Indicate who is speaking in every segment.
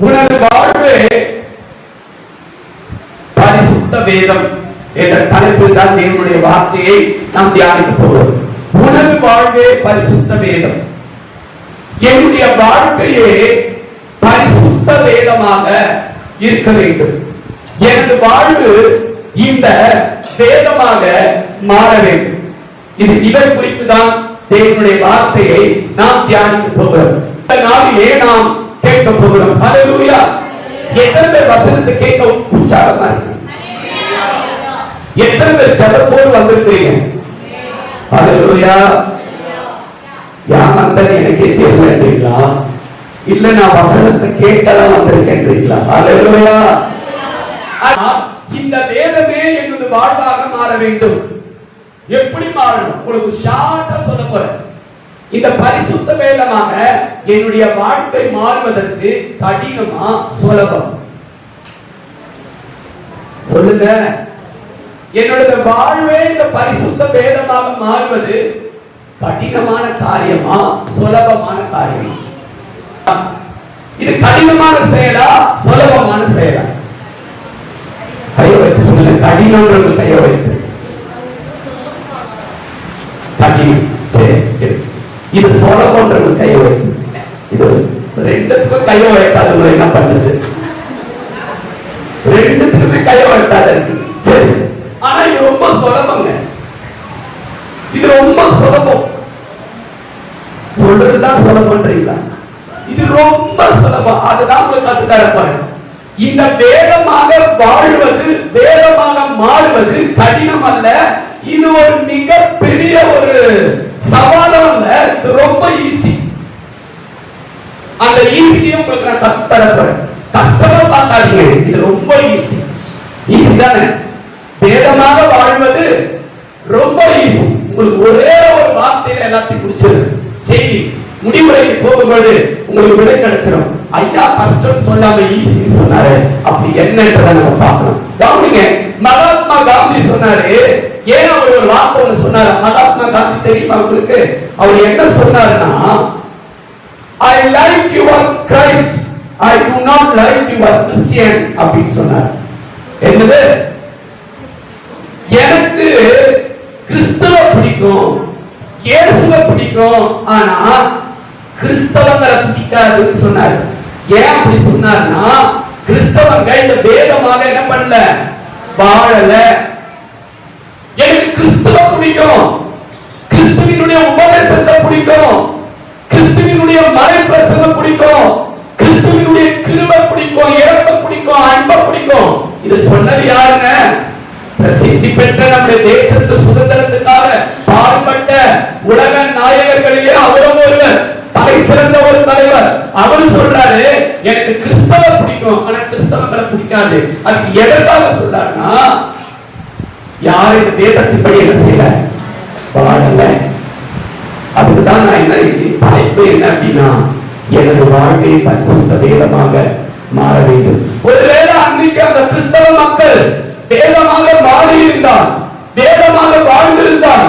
Speaker 1: உனது வாழ்வே பரிசுத்த வேதம் என்ற தலைப்பில் தான் தேவனுடைய வார்த்தையை நாம் தியானிக்க போகிறோம். உனது வாழ்வே பரிசுத்த வேதம். என்னுடைய வாழ்க்கையே பரிசுத்த வேதமாக இருக்க வேண்டும். எனது வாழ்வு இந்த வேதமாக மாற வேண்டும். இது இதை குறித்து தான் தேவனுடைய வார்த்தையை நாம் தியானிக்க போகிறோம். இந்த நாளிலே நாம் கேட்க போகிறோம். ஹalleluya. எத்தனை பேர் வசனத்தை கேட்க உற்சாகமா இருக்கு. எத்தனை பேர் ஜெபத்தோடு வந்திருக்கிறீங்க? ஹalleluya. யாமந்தன் எனக்கே தெரியலன்றீங்களா இல்ல நான் வசனத்தை கேட்கலாம் வந்திருக்கேன்றீங்களா ஹalleluya. இந்த வேதமே எனது வாழ்வாக மாற வேண்டும். எப்படி மாறணும்? உங்களுக்கு ஷார்ட்டா சொல்ல போறேன். இந்த பரிசுத்த வேதமாக என்னுடைய வாழ்க்கை மாறுவதற்கு கடினமா சுலபம் சொல்லுங்க. என்னுடைய வாழ்வே இந்த பரிசுத்த பேதமாக மாறுவது கடினமான காரியமா? சுலபமான காரியமா? இது கடினமான செயலா? சுலபமான செயலா? கையை வைத்து சொல்லுங்க. கடினம்ன்றது கையை வைத்து. கடினம். சரி இது சுலபம்ன்றது கைய வைத்து. இது ரெண்டுத்துக்கும் கைய வைக்காத என்ன பண்ணுது? ரெண்டுத்துக்குமே கைய வைக்காத சரி. இது ரொம்ப சுலபங்க. இது ரொம்ப சுலபம். சொல்றதுதான் சுலபம்ன்றீங்களா? இது ரொம்ப சுலபம். அதுதான் உங்களுக்கு கத்துத்தர இந்த வேகமாக வாழ்வது வேகமாக மாறுவது கடினம் அல்ல. இது ஒரு மிகப்பெரிய ஒரு சவாலும் அல்ல. இது ரொம்ப ஈஸி அந்த ஈஸியை உங்களுக்கு நான் கத்து போறேன். கஷ்டமா பார்க்காதீங்க. இது ரொம்ப ஈஸி ஈஸி தானே? வேதமாக வாழ்வது ரொம்ப ஈஸி உங்களுக்கு ஒரே ஒரு வார்த்தையில எல்லாத்தையும் முடிச்சிருது செய்தி முடிவுரைக்கு போகும்போது உங்களுக்கு விடை கிடைச்சிடும் ஐயா கஷ்டம் சொல்லாம ஈஸின்னு சொன்னாரு. அப்படி என்னன்றதை நம்ம பார்க்கணும். கவனிங்க மகாத்மா காந்தி சொன்னாரு. ஏன் அவர் ஒரு வார்த்தை ஒண்ணு சொன்னாரு? மகாத்மா காந்தி தெரியுமா உங்களுக்கு? அவர் என்ன சொன்னாருன்னா I like your Christ I do not like your Christian அப்படின்னு சொன்னார். என்னது? எனக்கு கிறிஸ்தவ பிடிக்கும். இயேசுவ பிடிக்கும். ஆனா கிறிஸ்தவங்களை பிடிக்காதுன்னு சொன்னார். ஏன் அப்படி சொன்னார்னா கிறிஸ்தவங்க இந்த வேதமாக என்ன பண்ணல? வாழல. எனக்கு கிறிஸ்துவ பிடிக்கும். கிறிஸ்துவினுடைய உபதேசத்தை பிடிக்கும். கிறிஸ்துவினுடைய மறை பிரசங்கம் பிடிக்கும். கிறிஸ்துவினுடைய கிருபை பிடிக்கும். இறக்க பிடிக்கும். அன்பை பிடிக்கும். இது சொன்னது யாருங்க? பிரசித்தி பெற்ற நம்முடைய தேசத்து சுதந்திரத்துக்காக பாடுபட்ட உலக நாயகர்களிலே அவரும் ஒருவர் தலை சிறந்த ஒரு தலைவர். அவர் சொல்றாரு எனக்கு கிறிஸ்தவ பிடிக்கும் ஆனா கிறிஸ்தவங்களை பிடிக்காது. அதுக்கு எதற்காக சொல்றாருன்னா யார் இந்த வேதத்தின்படி என்ன செய்யல? வாழல. அதுதான் நான் என்ன தலைப்பு என்ன அப்படின்னா எனது வாழ்க்கையை பரிசுத்த வேதமாக மாற வேண்டும். ஒருவேளை அன்னைக்கு அந்த கிறிஸ்தவ மக்கள் வேதமாக மாறி இருந்தால் வேதமாக வாழ்ந்திருந்தால்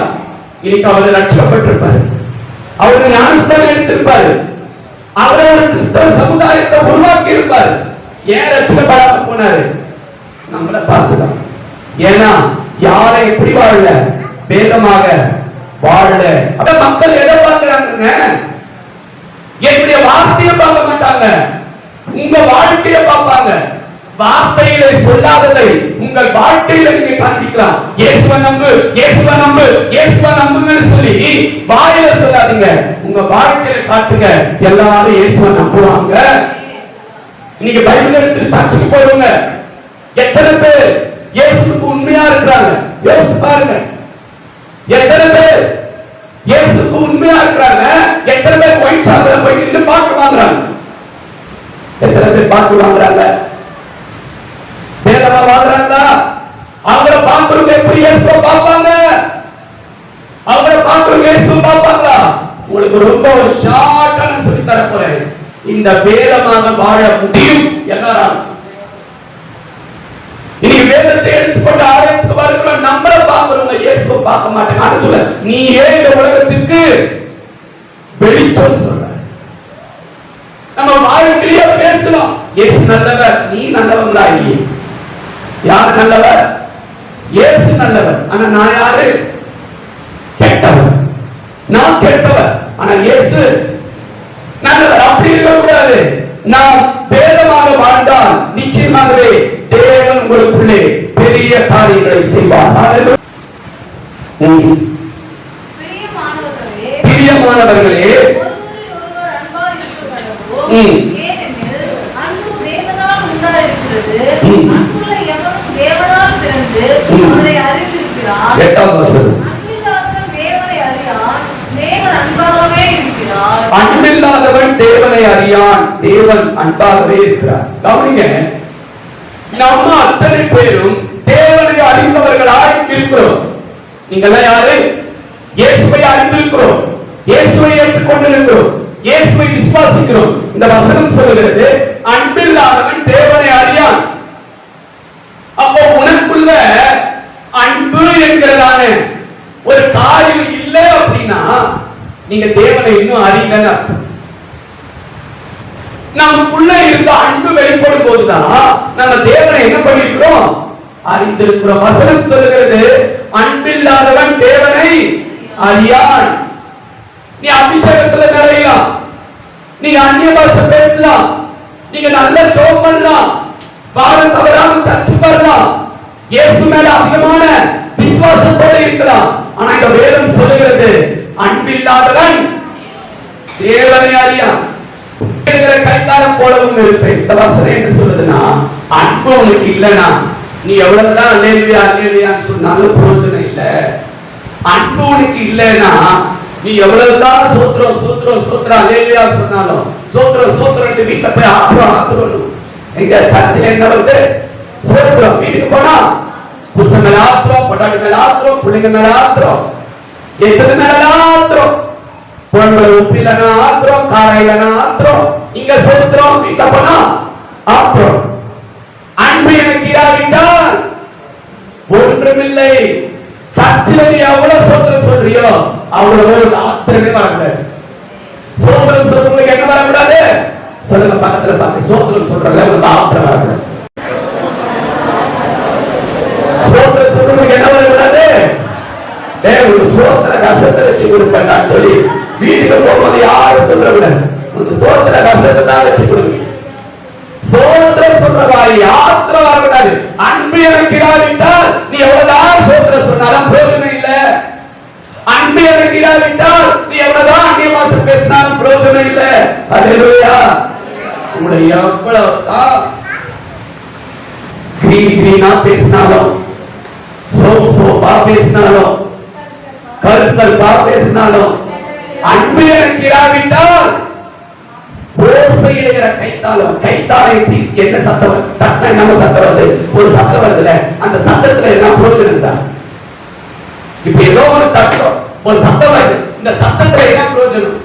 Speaker 1: இன்னைக்கு அவர் ரட்சிக்கப்பட்டிருப்பார். அவர் ஞானஸ்தானம் எடுத்திருப்பார். அவர் ஒரு கிறிஸ்தவ சமுதாயத்தை உருவாக்கி இருப்பார் ஏன் ரட்சிக்கப்படாம போனாரு? நம்மளை பார்த்துதான். ஏன்னா யாரை எப்படி வாழல? வேதமாக வாழல. அப்ப மக்கள் எதை பார்க்கிறாங்க என்னுடைய வார்த்தையை பார்க்க மாட்டாங்க. உங்க வாழ்க்கையை பார்ப்பாங்க. வார்த்தையில சொல்லாததை உங்கள் வாழ்க்கையில நீங்க காண்பிக்கலாம். இயேசுவ நம்பு இயேசுவ நம்பு இயேசுவ நம்புங்கன்னு சொல்லி வாயில சொல்லாதீங்க. உங்க வாழ்க்கையில காட்டுங்க. எல்லாரும் இயேசுவ நம்புவாங்க. இன்னைக்கு பைபிள் எடுத்து சர்ச்சுக்கு போறவங்க எத்தனை பேர் இயேசுக்கு உண்மையா இருக்கிறாங்க? யோசிச்சு பாருங்க. எத்தனை பேர் இயேசுக்கு உண்மையா இருக்கிறாங்க? எத்தனை பேர் ஒயிட் சாப்பிட போய் நின்று பாட்டு வாங்குறாங்க? எத்தனை பேர் பாட்டு வாங்குறாங்க? வேதமா வாங்குறாங்களா? அவங்கள பாக்குறவங்க எப்படி இயேசுவ பார்ப்பாங்க? அவங்கள பாக்குறவங்க இயேசுவ பார்ப்பாங்களா? உங்களுக்கு ரொம்ப ஒரு ஷார்ட்டான சொல்லி தர போறேன் இந்த வேதமாக வாழ முடியும் எல்லாராலும் இன்னைக்கு வேதத்தை எடுத்துக்கொண்டு ஆலயத்துக்கு வருகிற நம்மள பாக்குறவங்க இயேசுவ பார்க்க மாட்டாங்க. அது சொல்ல நீ ஏன் இந்த உலகத்துக்கு வெளிச்சம் சொல்ற? நம்ம வாழ்க்கையில பேசலாம். இயேசு நல்லவர் நீ நல்லவங்களா இல்லையே? யார் நல்லவர்? இயேசு நல்லவர். ஆனா நான் யாரு? கெட்டவர். நான் கெட்டவர். ஆனா இயேசு நல்லவர். அப்படி இருக்க கூடாது நாம் வேதமாக வாழ்ந்தால் நிச்சயமாகவே தேவன் உங்களுக்குள்ளே பெரிய காரியங்களை செய்வார்.
Speaker 2: பிரியமானவர்களே. ஏனெனில் அன்பு தேவனால் உண்டாயிருக்கிறது.
Speaker 1: எட்டாம் வசனம்.
Speaker 2: அன்பில்லாதவன் தேவனை அறியான். தேவன் அன்பாகவே இருக்கிறார்.
Speaker 1: கவனிங்க நம்ம அத்தனை பேரும் தேவனை அறிந்தவர்களாய் இருக்கிறோம். நீங்கெல்லாம் யாரு? இயேசுவை அறிந்திருக்கிறோம். இயேசுவை ஏற்றுக்கொண்டிருக்கிறோம். இயேசுவை விசுவாசிக்கிறோம். இந்த வசனம் சொல்லுகிறது அன்பில்லாதவன் தேவனை அறியான். உனக்குள்ள அன்பு என்கிறதான. ஒரு காரியம் இல்லை அப்படின்னா நீங்க தேவனை இன்னும் அறியலன்னு நமக்குள்ள இருந்த அன்பு வெளிப்படும் போதுதான் நம்ம தேவனை என்ன பண்ணிருக்கிறோம் அறிந்திருக்கிற வசனம் சொல்லுகிறது அன்பில்லாதவன் தேவனை அறியான். நீ அபிஷேகத்துல நிறையலாம். நீங்க அந்நிய பாஷை பேசலாம். நீங்க நல்ல ஜோம் பண்ணலாம். வாரம் தவறாம சர்ச்சு பண்ணலாம். இயேசு மேல அதிகமான விசுவாசத்தோடு இருக்கலாம். ஆனா இந்த வேதம் சொல்லுகிறது அன்பில்லாதவன் தேவனை அறியான் இருக்கிற போலவும் இருப்பேன். இந்த வசனம் என்ன சொல்லுதுன்னா அன்பு உனக்கு இல்லைன்னா நீ எவ்வளவுதான் அல்லேலுயா அல்லேலுயான்னு சொன்னாலும் பிரயோஜனம் இல்ல. அன்பு உனக்கு இல்லைன்னா நீ எவ்வளவுதான் சோத்திரம் சோத்திரம் சோத்திரம் அல்லேலுயா சொன்னாலும் சோத்திரம் சோத்திரம் வீட்டுல போய் ஆத்திரம் ஆத்திரம் எங்க சர்ச்சில் என்ன வந்து சோத்திரம் வீட்டுக்கு போனா புருஷன் மேல ஆத்திரம் பொட்டாட்டி மேல ஆத்திரம் பிள்ளைங்க மேல ஆத்திரம் எத்தனை மேல ஆத்திரம் பொருள்களை உப்பிலனா ஆத்திரம் காரையிலனா ஆத்திரம் இங்க சோத்திரம் வீட்டுல போனா ஆத்திரம் அன்பு எனக்கு இராவிட்டால் ஒன்றுமில்லை. சர்ச்சில் நீ எவ்வளவு சோதனை சொல்றியோ? அவ்வளவு ஒரு ஆத்திரமே வரக்கூடாது சோதனை சொல்றவங்களுக்கு என்ன வரக்கூடாது? சொல்லுங்க பக்கத்துல பார்த்து சோதனை சொல்ற லெவலுக்கு ஆத்திரம் வரக்கூடாது சோத்திர சொல்றவங்களுக்கு என்ன வரக்கூடாது ஒரு சோத்திர கசத்தை வச்சு கொடுப்பேன் சொல்லி. வீட்டுக்கு போகும்போது யாரும் சொல்லக்கூடாது உனக்கு சோத்திர கசத்தை தான் வச்சு கொடுங்க. சோத்திர சொல்றவாறு யாத்திர வரக்கூடாது அன்பு எனக்கு இல்லாவிட்டால் நீ எவ்வளவுதான் சோத்திர சொன்னாலும் பிரயோஜனம் இல்ல. அன்பு எனக்கு இல்லாவிட்டால் நீ எவ்வளவுதான் அந்நிய பாஷை பேசினாலும் பிரயோஜனம் இல்ல. அல்லேலூயா உங்களை எவ்வளவுதான் கிரீன் கிரீனா பேசினாலும் சோப் சோப்பா பேசினாலும் கருத்தருப்பா பேசினாலும் அன்பு எனக்கு இராவிட்டால் ஓசையிடுகிற கைத்தாளம் கைத்தாளை என்ன சத்தம் வருது? தட்டினா என்ன சத்தம் வருது. ஒரு சத்தம் வருதுல அந்த சத்தத்துல என்ன பிரோஜனம் தான் இப்ப ஏதோ ஒரு தட்டம் ஒரு சத்தம் வருது. இந்த சத்தத்துல என்ன பிரோஜனம்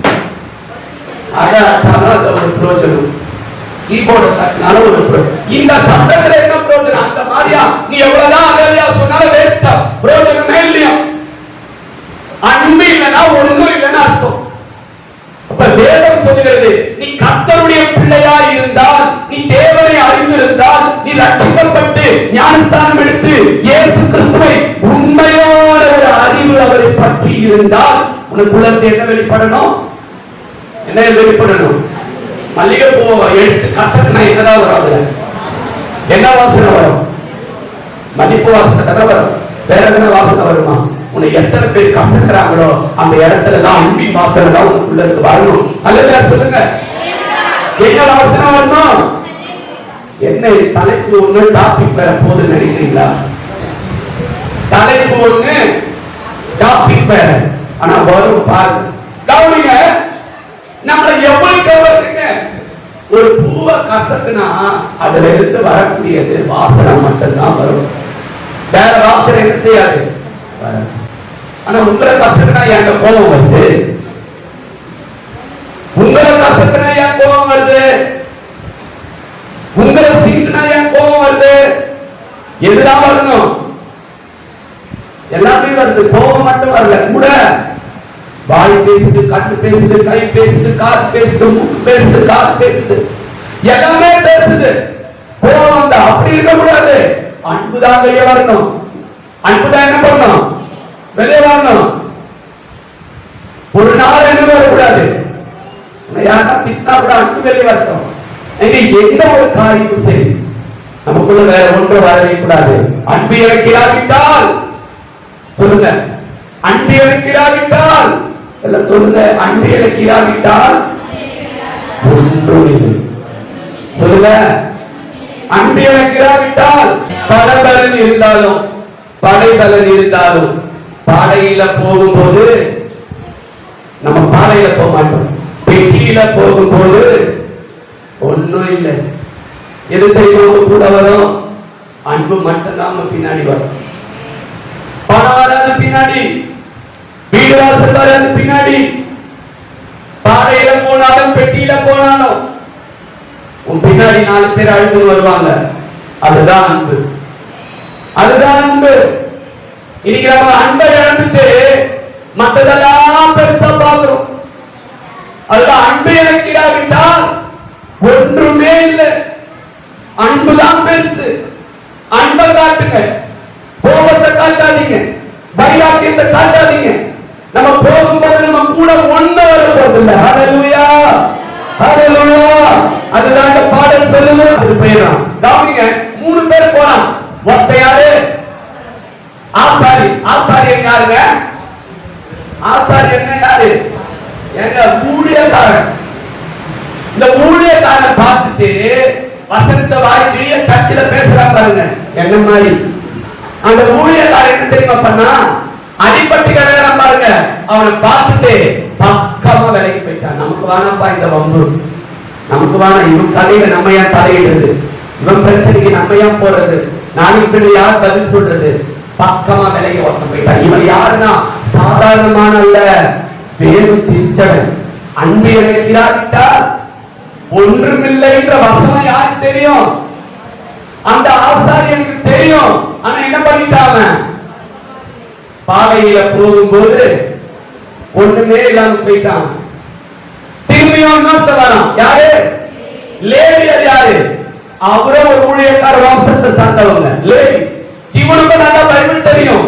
Speaker 1: அத அச்சாதான் அது ஒரு பிரோஜனம் கீபோர்டு தட்டினாலும் ஒரு பிரோஜனம் இந்த சத்தத்துல என்ன பிரோஜனம் அந்த மாதிரியா? நீ எவ்வளவுதான் அகலியா பிரயோஜனமே இல்லையா? அன்பு இல்லைன்னா ஒண்ணும் இல்லைன்னு அர்த்தம். அப்ப வேதம் சொல்லுகிறது நீ கர்த்தருடைய பிள்ளையா இருந்தால் நீ தேவனை அறிந்திருந்தால் நீ ரட்சிக்கப்பட்டு ஞானஸ்தானம் எடுத்து இயேசு கிறிஸ்துவை உண்மையான ஒரு அறிவு அவரை பற்றி இருந்தால் உனக்கு உள்ளத்துல என்ன வெளிப்படணும்? என்ன வெளிப்படணும்? மல்லிகை பூவை எடுத்து கசக்குனா என்னதான் வரும் அதுல? என்ன வாசனை வரும்? மதிப்பு வாசனை தானே வரும். வேற எதனா வாசனை வருமா? உன்னை எத்தனை பேர் கசக்குறாங்களோ அந்த இடத்துல எல்லாம் அன்பின் வாசனை தான் உனக்குள்ள இருக்கு வரணும். அல்லது சொல்லுங்க. என்ன வாசனை வரணும் என்ன தலைப்பு ஒண்ணு டாபிக் வேற போது நினைக்கிறீங்களா? தலைப்பு ஒண்ணு டாபிக் வேற. ஆனா வரும் பாருங்க. கவனிங்க நம்மள எவ்வளவு கவனிங்க? ஒரு பூவை கசக்குனா அதுல இருந்து வரக்கூடியது வாசனை மட்டும்தான் வரும். வேற வாசனை என்ன செய்யாது. ஆனா உங்களை கசக்குனா என் கோபம் வருது? உங்களை கசக்குனா ஏன் கோபம் வருது? உங்களை சீட்டுனா ஏன் கோபம் வருது? எதுதான் வரணும்? எல்லாமே வருது. கோபம் மட்டும் வரல. கூட வாய் பேசுது கண்ணு பேசுது கை பேசுது காது பேசுது மூக்கு பேசுது காது பேசுது. எல்லாமே பேசுது. கோபம் வந்தா அப்படி இருக்க கூடாது அன்புதான் வெளியே வரணும் அன்புதான் என்ன பண்ணணும் வெளியே வரணும் ஒரு நாள் என்ன வரக்கூடாது உன்னை யாருன்னா கூட அன்பு வெளியே வரட்டும் எங்க எந்த ஒரு காரியம் சரி நமக்குள்ள வேற ஒன்று வரவே கூடாது அன்பு இறக்கிறாவிட்டால் சொல்லுங்க அன்பு இறக்கிறாவிட்டால் எல்லாம் சொல்லுங்க அன்பு இறக்கிறாவிட்டால் ஒன்றும் இல்லை சொல்லுங்க அன்பு இறக்கிறாவிட்டால் பலபலன் இருந்தாலும் படைபலன் இருந்தாலும் பாடையில போகும்போது நம்ம பாடையில போக மாட்டோம். பெட்டியில போகும்போது ஒண்ணும் இல்லை. எது தெரியுமா கூட வரும்? அன்பு மட்டும்தான் நம்ம பின்னாடி வரும். பணம் வராது பின்னாடி வீடு வாசல் வராது பின்னாடி பாடையில போனாலும் பெட்டியில போனாலும் உன் பின்னாடி நாலு பேர் அழுது வருவாங்க. அதுதான் அன்பு. அதுதான் அன்பு. இன்னைக்கு நம்ம அன்பை இழந்துட்டு மற்றதெல்லாம் பெருசா பார்க்கிறோம் அதுதான் அன்பு இழக்கிறாவிட்டால் ஒன்றுமே இல்லை. அன்புதான் பெருசு. அன்பை காட்டுங்க. கோபத்தை காட்டாதீங்க. வைராக்கியத்தை காட்டாதீங்க. நம்ம போகும்போது நம்ம கூட ஒண்ணு வர போறது அதுதான் இந்த பாடல் சொல்லுது. அது பேராம் கவனிங்க மூணு பேர் போறான் ஒத்த யாரு? ஆசாரி. ஆசாரியன் யாருங்க? ஆசாரியன் யாரு? எங்க ஊழியக்காரன். இந்த ஊழியக்காரன் பார்த்துட்டு வசனத்தை வாய் கிழிய சர்ச்சில் பேசுறான் பாருங்க. என்ன மாதிரி? அந்த ஊழியக்காரன் என்ன தெரியுமா பண்ணா அடிபட்டு கிடக்கிறான் பாருங்க. அவனை பார்த்துட்டு பக்கமா விலைக்கு போயிட்டான். நமக்கு வேணாம்ப்பா இந்த வம்பு. நமக்கு வேணாம் இவன் தலையில நம்ம ஏன் தலையிடுறது? இவன் பிரச்சனைக்கு நம்ம ஏன் போறது? நாளைக்கு இப்படி யார் பதில் சொல்றது? பக்கமா விலைக்கு ஒருத்தன் போயிட்டான். இவன் யாருன்னா? சாதாரணமான அல்ல. வேறு பிரிச்சவன் அன்பு இழைக்கிறாவிட்டால் ஒன்றுமில்லை என்ற வசனம் யாருக்கு தெரியும்? அந்த ஆசாரி எனக்கு தெரியும். ஆனா என்ன பண்ணிட்டான் பாதையில போகும்போது ஒண்ணுமே இல்லாம போயிட்டான். திரும்பியும் இன்னொருத்த வரான். யாரு? லேவியர் யாரு? அவரும் ஒரு ஊழியக்கார வம்சத்தை சார்ந்தவங்க. லேவி இவனுக்கு நல்லா பைபிள் தெரியும்.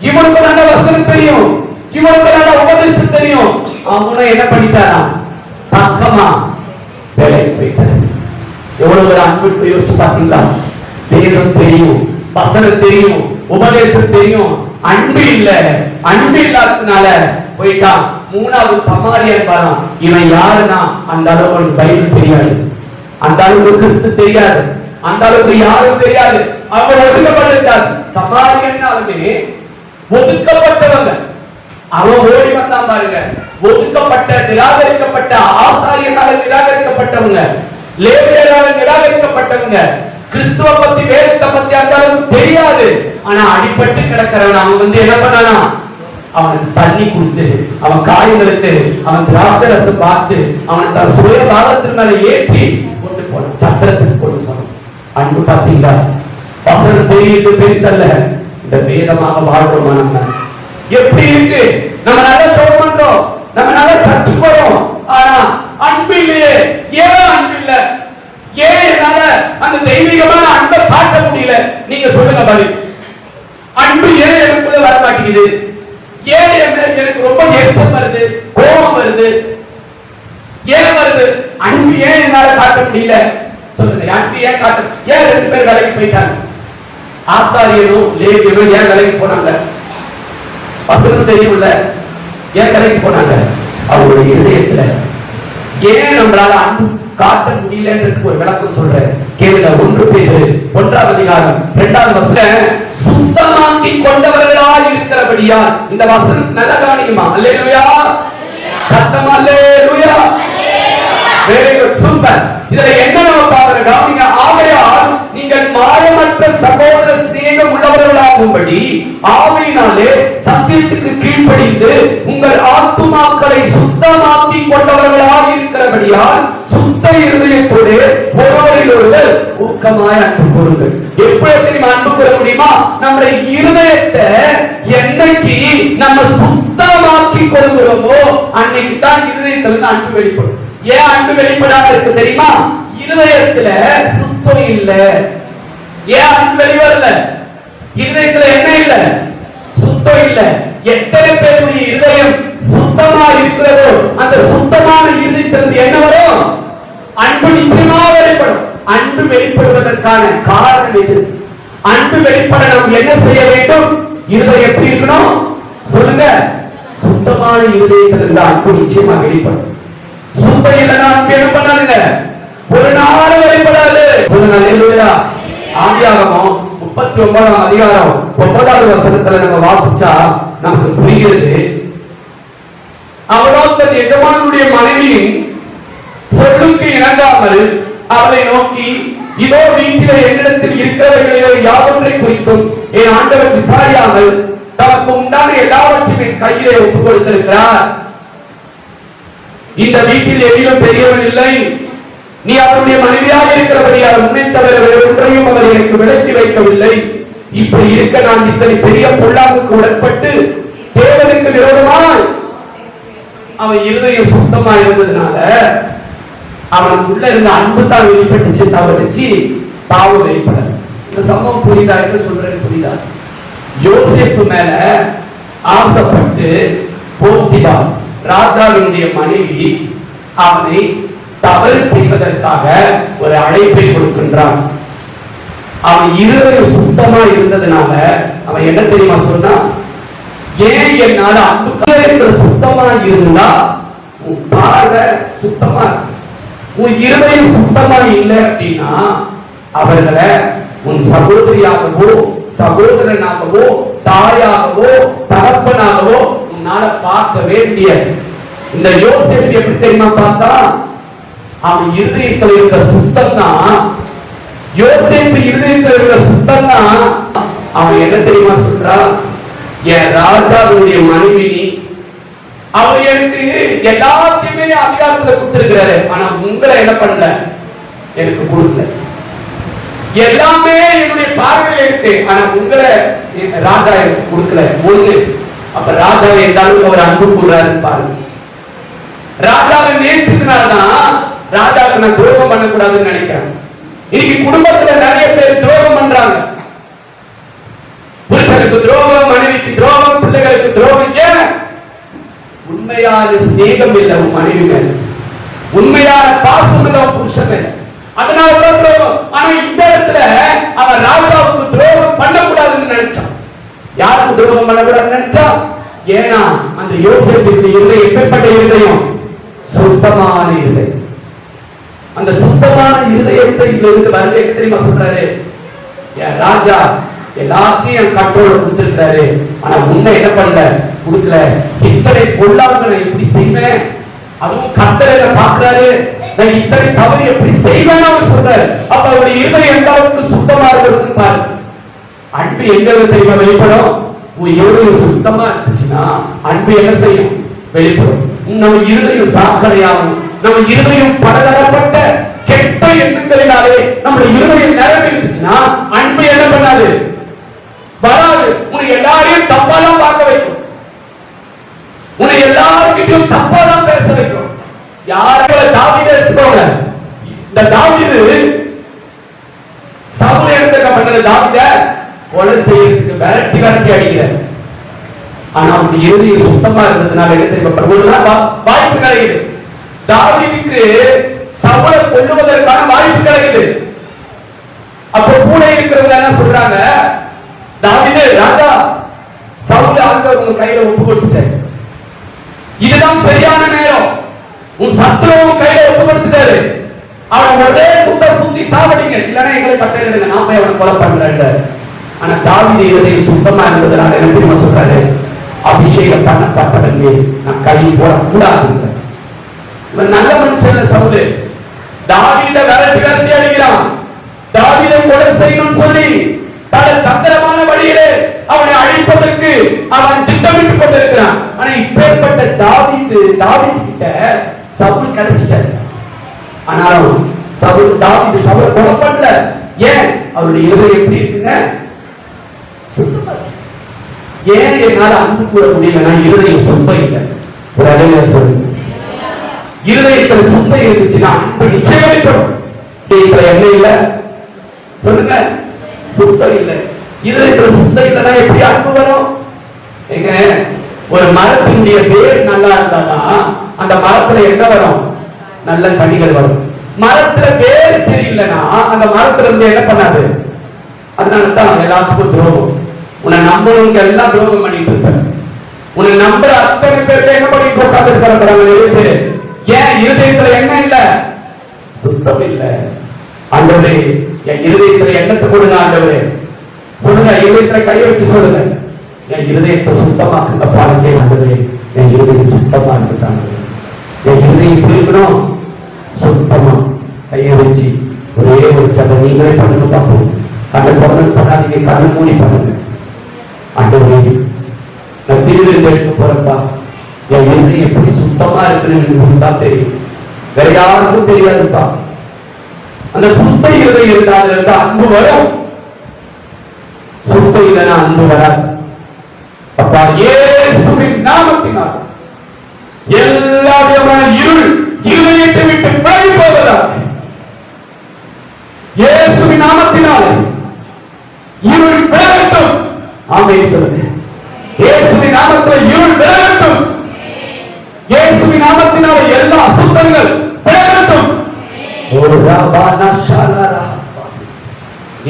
Speaker 1: இவனுக்கு நல்ல வசனம் தெரியும். இவனுக்கு நல்ல உபதேசம் தெரியும். அவங்கள என்ன பண்ணிட்டாரா பக்கமா வேலைக்கு போயிட்டாரு எவ்வளவு ஒரு அன்பு யோசிச்சு பாத்தீங்களா வேதம் தெரியும் வசனம் தெரியும் உபதேசம் தெரியும். அன்பு இல்ல அன்பு இல்லாததுனால போயிட்டான். மூணாவது சமாரியன் வரான். இவன் யாருன்னா அந்த அளவுக்கு அவனுக்கு பைபிள் தெரியாது. அந்த அளவுக்கு கிறிஸ்து தெரியாது. அந்த அளவுக்கு யாரும் தெரியாது. அவன் ஒதுக்கப்பட்டார் சமாரியன்னாலுமே ஒதுக்கப்பட்டவங்க. அவன் ஓடி வந்தான் பாருங்க. ஒதுக்கப்பட்ட நிராகரிக்கப்பட்ட ஆசாரியனால நிராகரிக்கப்பட்டவங்க. லேவியரால நிராகரிக்கப்பட்டவங்க. கிறிஸ்துவ பத்தி வேதத்தை பத்தி அந்த அளவுக்கு தெரியாது. ஆனா அடிபட்டு கிடக்கிறவன் அவன் வந்து என்ன பண்ணானா? அவனுக்கு தண்ணி கொடுத்து அவன் காயங்களுக்கு அவன் திராட்சரசம் பார்த்து அவனை தன் சுய பாகத்தின் மேல ஏற்றி கொண்டு போனான். சத்திரத்துக்கு கொண்டு போனான். அன்பு பார்த்தீங்களா? வசனம் தெரியுது பெருசல்ல. இந்த வேதமாக வாழ்றோமா நம்ம? எப்படி இருக்கு? நம்ம நல்லா ஜெபம் பண்றோம். நம்ம நல்லா சர்ச்சு போறோம். ஆனா அன்பு இல்லையே. ஏன் அன்பு இல்ல? ஏன் என்னால அந்த தெய்வீகமான அன்பை காட்ட முடியல? நீங்க சொல்லுங்க பதில் அன்பு ஏன் எனக்குள்ள வர மாட்டேங்குது. ஏன் எனக்கு ரொம்ப எரிச்சல் வருது கோபம் வருது. ஏன் வருது அன்பு ஏன் என்னால காட்ட முடியல? சொல்லுங்க அன்பு ஏன் காட்ட ஏன் ரெண்டு பேர் வேலைக்கு போயிட்டாங்க? ஆசாரியரும் லேவியரும் ஏன் வேலைக்கு போனாங்க? வசனம் தெரியும்ல ஏன் கலைக்கு போனாங்க? அவங்களுடைய இதயத்துல ஏன் நம்மளால அன்பு காட்ட முடியலன்றதுக்கு ஒரு விளக்கம் சொல்றேன். கேளுங்க ஒன்று பேரு. ஒன்றாவது அதிகாரம் இரண்டாவது வசனம். சுத்தமாக்கி கொண்டவர்களாய் இருக்கிறபடியா இந்த வசனம் நல்ல காரியமா? அல்லேலூயா. சத்தமா அல்லேலூயா. வெரி குட் சூப்பர் இதுல என்ன நம்ம பாக்குறோம் கவனிங்க ஆகையால் நீங்கள் மாயமற்ற சகோதர சிநேகம் உள்ளவர்களாகும்படி ஆவையினாலே சத்தியத்துக்கு கீழ்ப்படிந்து உங்கள் ஆத்துமாக்களை சுத்தமாக்கி கொண்டவர்களாக இருக்கிறபடியால் சுத்த இருதயத்தோடு ஒருவரில் ஊக்கமாய் அன்பு கூறுங்கள். எப்பொழுது தெரியுமா அன்பு கூற முடியுமா நம்முடைய இருதயத்தை என்னைக்கு நம்ம சுத்தமாக்கி கொள்கிறோமோ அன்னைக்கு தான் இருதயத்துல இருந்து அன்பு வெளிப்படும். ஏன் அன்பு வெளிப்படாம இருக்கு தெரியுமா? இருதயத்துல சுத்தம் இல்ல. ஏன் அன்பு வெளிவரல? இருதயத்துல என்ன இல்ல? சுத்தம் இல்ல. எத்தனை பேருடைய இருதயம் சுத்தமா இருக்கிறதோ அந்த சுத்தமான இருதயத்திலிருந்து என்ன வரும்? அன்பு நிச்சயமா வெளிப்படும். அன்பு வெளிப்படுவதற்கான காரணம் எது? அன்பு வெளிப்பட நாம் என்ன செய்ய வேண்டும்? இருதயம் எப்படி இருக்கணும்? சொல்லுங்க. சுத்தமான இருதயத்திலிருந்து அன்பு நிச்சயமா வெளிப்படும். சுத்தம் இல்லைன்னா அன்பு என்ன பண்ணாதுங்க? ஒரு நாள் வெளிப்படாது. சொல்லுங்க அல்லேலூயா ஆதியாகமம் முப்பத்தி ஒன்பதாம் அதிகாரம் ஒன்பதாவது வசனத்துல நம்ம வாசிச்சா நமக்கு புரிகிறது. அவரோ தன் எஜமானுடைய மனைவியின் சொல்லுக்கு இணங்காமல் அவளை நோக்கி இதோ வீட்டிலே என்னிடத்தில் இருக்கிறவர்களிலே யாவற்றை குறித்தும் என் ஆண்டவர் விசாரியாமல் தமக்கு உண்டான எல்லாவற்றையும் என் கையிலே ஒப்புக் கொடுத்திருக்கிறார் இந்த வீட்டில் எதிலும் பெரியவன் இல்லை. நீ அவருடைய மனைவியாக இருக்கிறபடியால் உன்னை தவிர வேறு ஒன்றையும் அவர் எனக்கு விலக்கி வைக்கவில்லை. இப்படி இருக்க நான் இத்தனை பெரிய பொல்லாங்குக்கு உடன்பட்டு தேவனுக்கு விரோதமாய் அவன் இருதயம் சுத்தமா இருந்ததுனால அவனுக்குள்ள இருந்த அன்பு தான் வெளிப்பட்டுச்சு தவறிச்சு பாவம் வெளிப்பட இந்த சம்பவம் புரியுதா? என்ன சொல்றேன் புரியுதா? யோசிப்பு மேல ஆசைப்பட்டு போத்திடா ராஜாவினுடைய மனைவி அவனை தவறு செய்வதற்காக ஒரு அழைப்பை கொடுக்கின்றான். அவன் இருதயம் சுத்தமா இருந்ததுனால அவன் என்ன தெரியுமா சொன்னான் ஏன் என்னால அன்புக்கு சுத்தமா இருந்தா உன் பார்வை சுத்தமா இருக்கு. உன் இருதயம் சுத்தமா இல்லை அப்படின்னா அவர்களை உன் சகோதரியாகவோ சகோதரனாகவோ தாயாகவோ தகப்பனாகவோ உன்னால பார்க்கவே முடியாது இந்த யோசேப்பு எப்படி தெரியுமா பார்த்தா அவன் இருதயத்தில் இருந்த சுத்தம் தான் யோசேப்பு இருதயத்தில் இருந்த சுத்தம் தான் அவன் என்ன தெரியுமா சொல்றான்? என் ராஜாவுடைய மனைவி நீ அவர் எனக்கு எல்லாத்தையுமே அதிகாரத்துல கொடுத்திருக்கிறாரு. ஆனா உங்களை என்ன பண்ணல? எனக்கு கொடுக்கல. எல்லாமே என்னுடைய பார்வையில் இருக்கு. ஆனா உங்களை ராஜா எனக்கு கொடுக்கல. ஒண்ணு அப்ப ராஜாவை எந்த அளவுக்கு அவர் அன்பு கூடுறாருன்னு பாருங்க. ராஜாவை நேசிக்கிறனால்தான் ராஜாவுக்கு நான் துரோகம் பண்ணக்கூடாதுன்னு நினைக்கிறேன். இன்னைக்கு குடும்பத்துல நிறைய பேர் துரோகம் பண்றாங்க. புருஷனுக்கு துரோகம் மனைவிக்கு துரோகம் பிள்ளைகளுக்கு துரோகம் உண்மையான சிநேகம் இல்லை உன் மனைவி மேல. உண்மையான பாசம் இல்லை உன் புருஷன் மேல. அதனால தான் துரோகம். ஆனா இந்த இடத்துல அவன் ராஜாவுக்கு துரோகம் பண்ணக்கூடாதுன்னு நினைச்சான். யாருக்கு துரோகம் பண்ணக்கூடாதுன்னு நினைச்சா ஏன்னா அந்த யோசேப்பிற்கு இருதயம் எப்பேற்பட்ட இருதயம்? சுத்தமான இருதயம். அந்த சுத்தமான இருதயத்தை இருந்து வந்து தெரியுமா சொல்றாரு? ராஜா எல்லாத்தையும் என் கண்ட்ரோல் கொடுத்திருக்கிறாரு. ஆனா உன்னை என்ன பண்ணல? கொடுக்கல. இத்தனை பொல்லாத நான் எப்படி செய்வேன்? அதுவும் கத்தரையில பாக்குறாரு நான் இத்தனை தவறு எப்படி செய்வேன் அவர் சொல்றாரு. அப்ப அவருடைய இருதயம் எந்த அளவுக்கு சுத்தமா இருக்கிறது பாரு. அன்பு எங்க தெரியுமா வெளிப்படும்? உன் இருதயம் சுத்தமா இருந்துச்சுன்னா அன்பு என்ன செய்யும்? வெளிப்படும். நம்ம இருதயம் சாக்கடையாகும். நம்ம இருதயம் பலதரப்பட்ட கெட்ட எண்ணங்களினாலே நம்ம இருதயம் நிரம்பி அன்பு என்ன பண்ணாது? வராது. உன்னை எல்லாரையும் தப்பா தான் பார்க்க வைக்கும். உன்னை எல்லாருக்கிட்டையும் தப்பா தான் பேச வைக்கும். யாரை தாவீதை எடுத்துக்கோங்க. இந்த தாவீது சவுல் எடுத்துக்க பண்ணது தாவித கொலை செய்யறதுக்கு விரட்டி விரட்டி அடிக்கிறார். ஆனா அவனுடைய இருதயம் சுத்தமா இருந்ததுனால என்ன தெரியுமா? பிரபுலாம் வாய்ப்பு கிடைக்குது. தாவீதுக்கு சவுளை கொல்லுவதற்கான வாய்ப்பு கிடைக்குது. அப்போ கூட இருக்கிறவங்க என்ன சொல்றாங்க? தாவீது ராஜா சவுல் ஆண்டவர் உங்க கையில ஒப்பு கொடுத்துட்டாரு. இதுதான் சரியான நேரம். உன் சத்துரு உன் கையில ஒப்பு கொடுத்துட்டாரு. அவன் ஒரே குத்த குத்தி சாவடிங்க. இல்லைன்னா எங்களை கட்டளையிடுங்க நான் போய் அவனை கொலை பண்ணல ஆனா தாவீது இருதயம் சுத்தமா இருந்ததுனால என்ன தெரியுமா சொல்றாரு? அபிஷேகம் பண்ணப்பட்டவங்க நான் கை போடக்கூடாது இவன் நல்ல மனுஷன் சவுலு. தாவீத விரட்டி விரட்டி அடிக்கிறான். தாவிதை கொலை செய்யணும்னு சொல்லி பல தந்திரமான அவனை அழிப்பதற்கு அவன் திட்டமிட்டுக் கொண்டிருக்கிறான். ஆனா இப்பேற்பட்ட தாவீது தாவீது கிட்ட சவுல் கிடைச்சிட்டாரு. ஆனாலும் சவுல் தாவீது சவுல் கொலை பண்ணல. ஏன்? அவருடைய இருதயம் எப்படி இருக்குங்க? சுத்தமா ஏன் என்னால அன்பு கூற முடியலன்னா இருதயம் சுத்தம் இல்லை. ஒரு அடையில சொல்லுங்க இருதயத்துல சுத்தம் இருந்துச்சுன்னா அன்பு நிச்சயம் வெளிப்படும் என்ன இல்ல? சொல்லுங்க. சுத்தம் இல்லை. இருதயத்தில் சுத்தம் இல்லைன்னா எப்படி அன்பு வரும்? ஒரு மரத்தினுடைய வேர் நல்லா இருந்தாதான் அந்த மரத்துல என்ன வரும்? நல்ல கனிகள் வரும். மரத்துல வேர் சரியில்லைன்னா அந்த மரத்துல இருந்து என்ன பண்ணாது? அதனால தான் எல்லாத்துக்கும் துரோகம். உன்னை நம்புறவங்க எல்லாம் துரோகம் பண்ணிட்டு இருக்க உன்னை நம்புற அத்தனை பேருக்கு என்ன பண்ணிட்டு உட்கார்ந்து இருக்கிறாங்க ஏன்? இருதயத்துல என்ன இல்ல. சுத்தம் இல்ல. ஆண்டவரே என் இருதயத்துல எண்ணத்தை கொடுங்க ஆண்டவரே. சொல்லுங்க இருதயத்துல கையை வச்சு சொல்லுங்க. என் இருதயத்தை சுத்தமாக்குங்க பாருங்க ஆண்டவரே என் இருதயம் சுத்தமா இருக்குதாங்க என் இருதயம் எப்படி சுத்தமா கையை வச்சு ஒரே ஒரு சதை நீங்களே பண்ணுங்க பார்ப்போம். கண்ணை திறந்து பண்ணாதீங்க கண்ணு மூடி பண்ணுங்க. ஆண்டவரே நான் திருவிழா எடுக்க போறப்பா என் இருதயம் எப்படி சுத்தமா இருக்குன்னு தான் தெரியும். வேற யாருக்கும் தெரியாதுப்பா. அந்த சுத்த இருதயம் இருந்தால் அன்பு வரும். சுத்த இல்லைன்னா அன்பு வராது. அப்பா இயேசுவின் நாமத்தினால் எல்லா விதமான இருள் இருளையிட்டு விட்டு பழகி போவதா இயேசுவின் நாமத்தினால் இருள் விலகட்டும். ஆமே சொல்லுங்க. இயேசுவின் நாமத்தில் இருள் விலகட்டும். இயேசுவின் நாமத்தினால் எல்லா அசுத்தங்கள் விலகட்டும். ஒரு ரபானா ஷாலாரா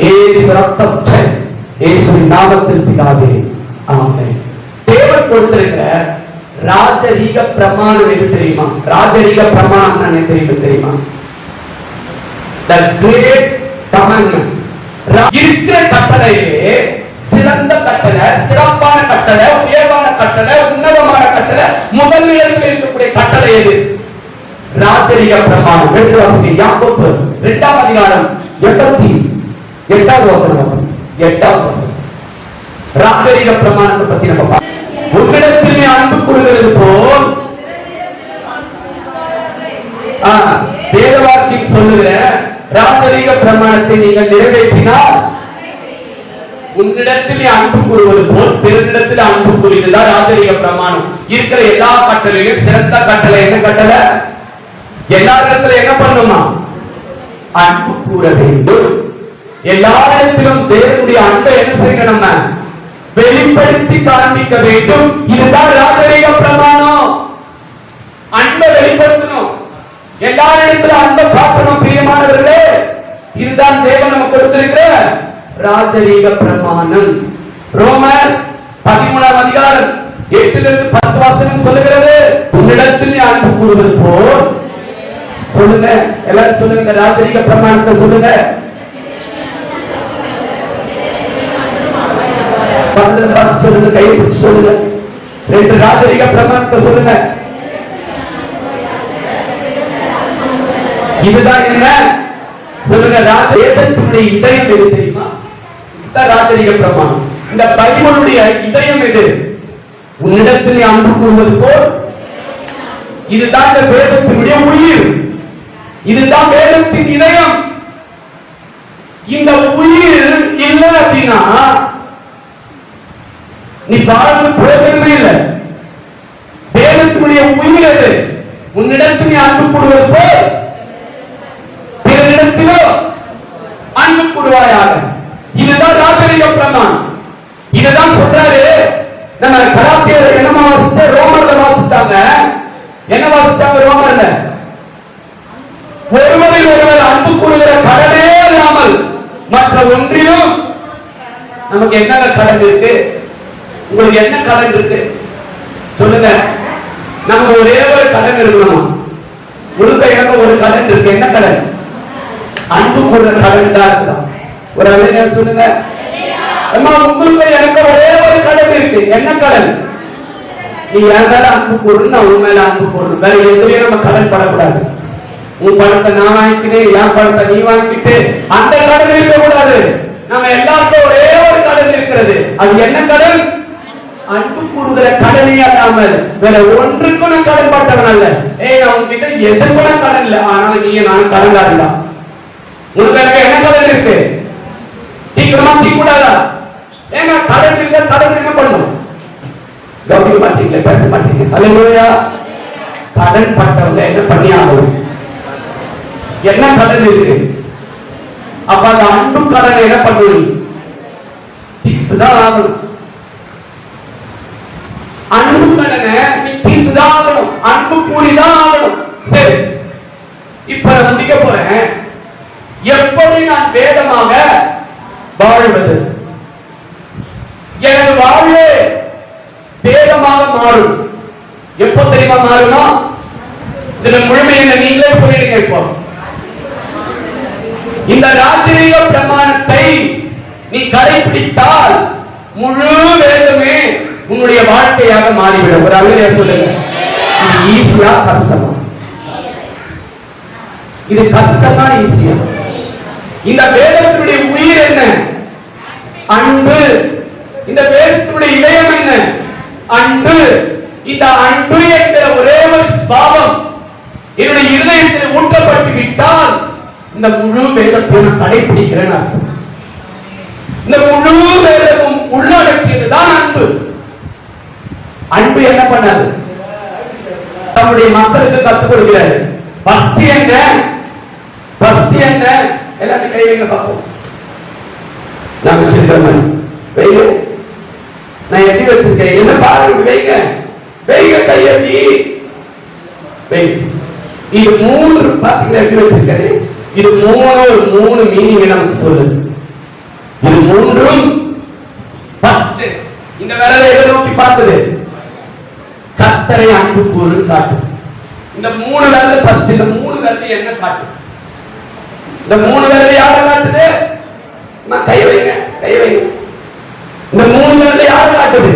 Speaker 1: ஏசு ரத்தம் ஜெய். இயேசுவின் நாமத்தில் பிதாவே ஆமே தேவன் கொடுத்திருக்கிற ராஜரீக பிரமாணம் எது தெரியுமா? ராஜரீக பிரமாணம் என்ன தெரியுமா தெரியுமா? The great commandment. இருக்கிற கட்டளையே சிறந்த கட்டளை சிறப்பான கட்டளை உயர்வான கட்டளை உன்னதமான கட்டளை முதல் இடத்தில் இருக்கக்கூடிய கட்டளை எது? ராஜரீக பிரமாணம். ரெண்டு வசதி யாக்கோப்பு இரண்டாம் அதிகாரம் எண்பத்தி எட்டாவது வசன வசதி எட்டாவது வசனம். ராஜரீக பிரமாணத்தை பத்தி நம்ம உங்களிடத்திலே அன்பு கூறுகிறது போல் ஆ, வேதவாக்கியம் சொல்லுகிற ராஜரீக பிரமாணத்தை நீங்கள் நிறைவேற்றினால் உன்னிடத்தில் நீ அன்பு கூறுவது போல் பிறனிடத்தில் அன்பு கூறுவதுதான் ராஜரீக பிரமாணம். இருக்கிற எல்லா கட்டளையும் சிறந்த கட்டளை என்ன கட்டளை? எல்லா இடத்துல என்ன பண்ணுமா அன்பு கூற வேண்டும். எல்லா இடத்திலும் தேவனுடைய அன்பை என்ன செய்யணும் நம்ம வெளிப்படுத்தி காண்பிக்க வேண்டும். இதுதான் ராஜரீக பிரமாணம். அன்பை வெளிப்படுத்தணும். எல்லா இடத்துல அன்பை காட்டணும் பிரியமானவர்களே. இதுதான் தேவன் நம்ம கொடுத்திருக்கிற ராஜரீக பிரமாணம். ரோமர் பதிமூணாம் அதிகாரம் எட்டுல இருந்து பத்து வாசனம் சொல்லுகிறது உன்னிடத்தில் அன்பு கூறுவது போல். சொல்லுங்க. எல்லாரும் சொல்லுங்க ராஜரீக பிரமாணத்தை சொல்லுங்க. பக்கத்துல பார்த்து சொல்லுங்க கை பிடிச்சு சொல்லுங்க. ரெண்டு ராஜரிக பிரமாணத்தை சொல்லுங்க. இதுதான் என்ன? சொல்லுங்க ராஜ இதயம் எது தெரியுமா? இதுதான் ராஜரீக பிரமாணம். இந்த பைபிளுடைய இதயம் எது? உன்னிடத்தில் அன்பு கூறுவது போல். இதுதான் இந்த வேதத்தினுடைய உயிர். இதுதான் வேதத்தின் இதயம். இந்த உயிர் இல்லை அப்படின்னா நீ வாழ்ந்து பிரயோஜனமே இல்லை. வேதத்தினுடைய உயிர் அது உன்னிடத்தில் நீ அன்பு கூடுவது போல். பிறரிடத்திலோ அன்பு கூடுவாயாக. இதுதான் ராஜரீக பிரமாணம். இதுதான் சொல்றாரு நம்ம கலாத்தியர் என்னமா வாசிச்ச? ரோமர்ல வாசிச்சாங்க. என்ன வாசிச்சாங்க ரோமர்ல? ஒருவரை ஒருவர் அன்பு கூறுகிற கடனே இல்லாமல் மற்ற ஒன்றிலும் நமக்கு என்ன கடன் இருக்கு? உங்களுக்கு என்ன கடன் இருக்கு? சொல்லுங்க. நமக்கு ஒரே ஒரு கடன் இருக்கணும்? முழுக்க எனக்கு ஒரு கடன் இருக்கு. என்ன கடன்? அன்பு கூடுற கடன் தான் இருக்கும் ஒரு அறிஞர் சொல்லுங்க. அம்மா உங்களுக்கு எனக்கு ஒரே ஒரு கடன் இருக்கு. என்ன கடன்? நீ என் அன்பு கூறணும் நான் உன் மேல அன்பு கூறணும் வேற எதுலயும் நம்ம கடன் படக்கூடாது. உன் பணத்தை நான் வாங்கிக்கினேன் என் பணத்தை நீ வாங்கிட்டு அந்த கடன் இருக்க கூடாது நம்ம எல்லாருக்கும் ஒரே ஒரு கடன் இருக்கிறது. அது என்ன கடன்? அன்பு கூறுகிற கடனே அல்லாமல் வேற ஒன்றுக்கும் நான் கடன் பட்டவன் அல்ல. ஏய் நான் கிட்ட எதுக்கும் நான் கடன் இல்லை. ஆனால் நீ நான் காட்டலாம் உனக்கு எனக்கு என்ன கடன் இருக்கு? சீக்கிரமா தீக்கூடாதா? ஏங்க கடன் இல்ல கடன் என்ன பண்ணும்? கவனிக்க மாட்டீங்களே பேச மாட்டீங்க அல்லையா கடன் பட்டவங்க என்ன பண்ணி ஆகும் என்ன கடன் இருக்கு? அப்ப அந்த அன்பு கடன் என்ன பண்ணுவீங்க தீர்த்துதான் ஆகணும். அன்பு கடனை நீ தீர்த்துதான் ஆகணும் அன்பு கூலிதான் ஆகணும் சரி இப்ப நான் முடிக்க போறேன். எப்படி நான் வேதமாக வாழ்வது? எனது வாழ்வே வேதமாக மாறும். எப்போ தெரியுமா மாறுமா இதுல முழுமையில நீங்களே சொல்லிடுங்க இப்போ. இந்த ராஜரீக பிரமாணத்தை நீ கடைபிடித்தால் முழு வேதமே உன்னுடைய வாழ்க்கையாக மாறிவிடும். ஒரு அவையா சொல்லுங்க. இது ஈஸியா கஷ்டமா? இது கஷ்டமா ஈஸியா இந்த வேதத்தினுடைய உயிர் என்ன? அன்பு. இந்த வேதத்தினுடைய இதயம் என்ன? அன்பு. இந்த அன்பு என்கிற ஒரே ஒரு ஸ்பாவம் என்னுடைய இருதயத்தில் ஊட்டப்பட்டு விட்டால் இந்த முழு வேதத்தை நான் கடைபிடிக்கிறேன் அர்த்தம். இந்த முழு வேதமும் உள்ளடக்கியதுதான் அன்பு. அன்பு என்ன பண்ணாரு தம்முடைய மக்களுக்கு கத்துக் கொடுக்கிறாரு. ஃபர்ஸ்ட் என்ன ஃபர்ஸ்ட் என்ன எல்லாத்தையும் கை வைங்க பார்ப்போம். நான் வச்சிருக்கிற மாதிரி. வைங்க நான் எப்படி வச்சிருக்கேன். என்ன பாருங்க வைங்க வைங்க கையெழுதி வைங்க இது மூணு பாத்தீங்களா எப்படி வச்சிருக்காரு. இது மூணு மூணு மீனிங் நமக்கு சொல்லுது. இது மூன்றும் ஃபர்ஸ்ட் இந்த வேலையை எதை நோக்கி பார்த்தது கத்தரை அன்பு கூறு காட்டும். இந்த மூணு விரல் ஃபர்ஸ்ட் இந்த மூணு விரல் என்ன காட்டும்? இந்த மூணு விரல் யாரை காட்டுது? நான் கை வைங்க கை வைங்க. இந்த மூணு விரல் யார் காட்டுது?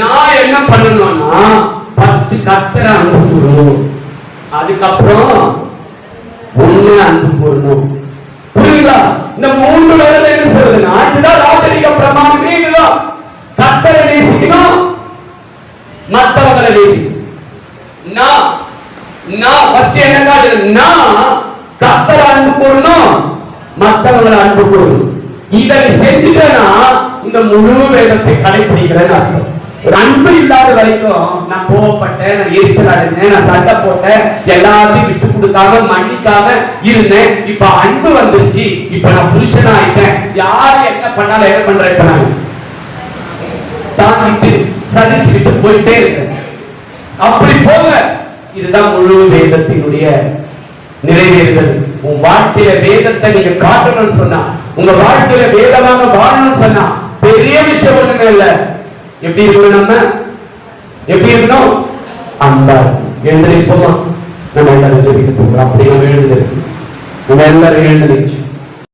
Speaker 1: நான் என்ன பண்ணணும்னா ஃபர்ஸ்ட் கத்தரை அன்பு கூறணும். அதுக்கப்புறம் உண்மை அன்பு கூறணும். புரியுதா? இந்த மூன்று வேலை என்ன சொல்லுதுன்னா இதுதான் ராஜரிக பிரமாணமே இதுதான். கத்தரை நேசிக்கணும். மற்றவங்களை நேசிக்கணும் நான் நான் ஃபர்ஸ்ட் என்ன காட்டுது? நான் கத்தரை அன்பு கூறணும் மற்றவங்களை அன்பு கூறணும். இதை செஞ்சுட்டேன்னா இந்த முழு வேதத்தை கடைபிடிக்கிறேன்னு அர்த்தம். ஒரு அன்பு இல்லாத வரைக்கும் நான் கோவப்பட்டேன் நான் எரிச்சல் அடைஞ்சேன் நான் சண்டை போட்டேன் எல்லாத்தையும் விட்டு கொடுக்காம மன்னிக்காம இருந்தேன். இப்ப அன்பு வந்துருச்சு. இப்ப நான் புருஷனா ஆயிட்டேன் யார் என்ன பண்ணாலும் என்ன பண்றேன் இப்ப நான் தாங்கிட்டு சகிச்சுக்கிட்டு போயிட்டே இருக்கேன் அப்படி போங்க. இதுதான் முழு வேதத்தினுடைய நிறைவேறுதல். உன் வாழ்க்கையில வேதத்தை நீங்க காட்டணும்னு சொன்னா உங்க வாழ்க்கையில வேதமாக வாழணும்னு சொன்னா பெரிய விஷயம் ஒண்ணுங்க இல்ல. எப்படி இருக்கணும் நம்ம? எப்படி இருக்கணும்? அன்பா எழுந்திருப்போமா? நம்ம எல்லாரும் ஜெபிக்க போகிறோம் அப்படியே எழுந்திருக்கு நம்ம எல்லாரும் எழுந்திருச்சு